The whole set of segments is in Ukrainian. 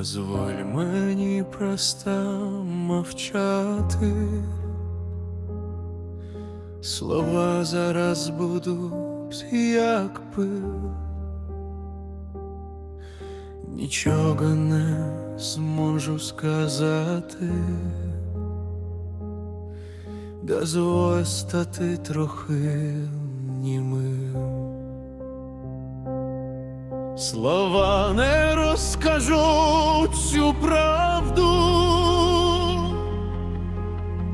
Дозволь мені просто мовчати. Слова зараз будуть як пил. Нічого не зможу сказати. Дозволь стати трохи німим. Слова не розкажуть цю правду,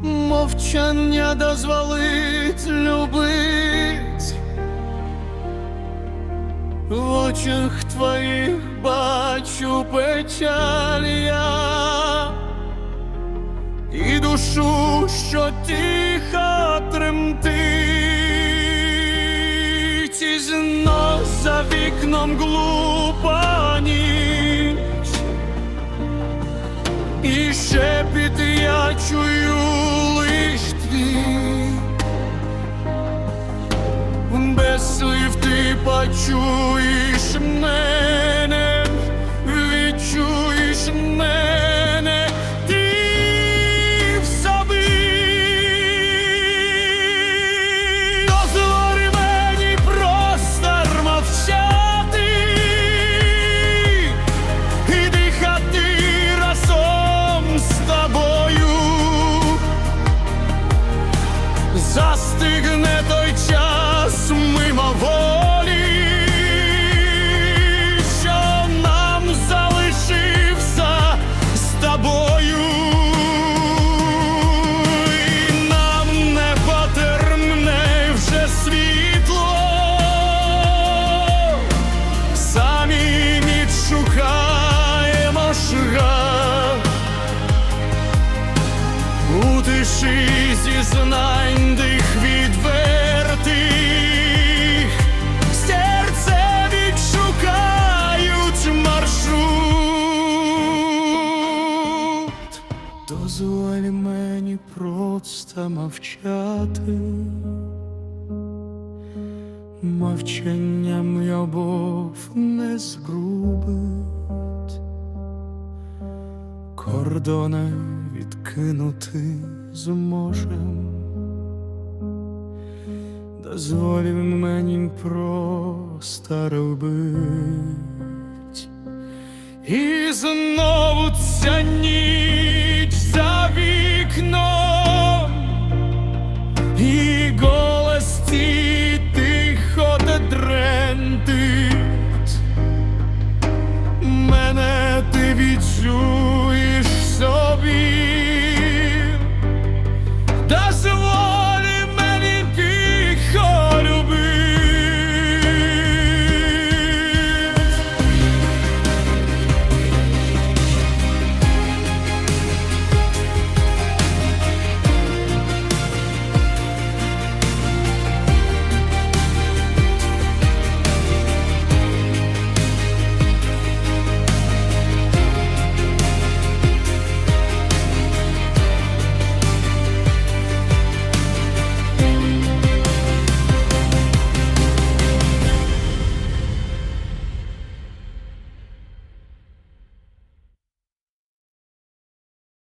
мовчання дозволить любить. В очах твоїх бачу печаль я. І душу, що тихо тремтить, і знов за вікном глупа ніч, і шепіт я чую лиш твій. Без слів ти почуєш мене, Тиші зізнань дих відвертих серце відшукають маршрут. Дозволь мені просто мовчати. Мовчанням любов не згрубить кордони відкинути зможем. Дозволь мені просто робить. І знову ця ніч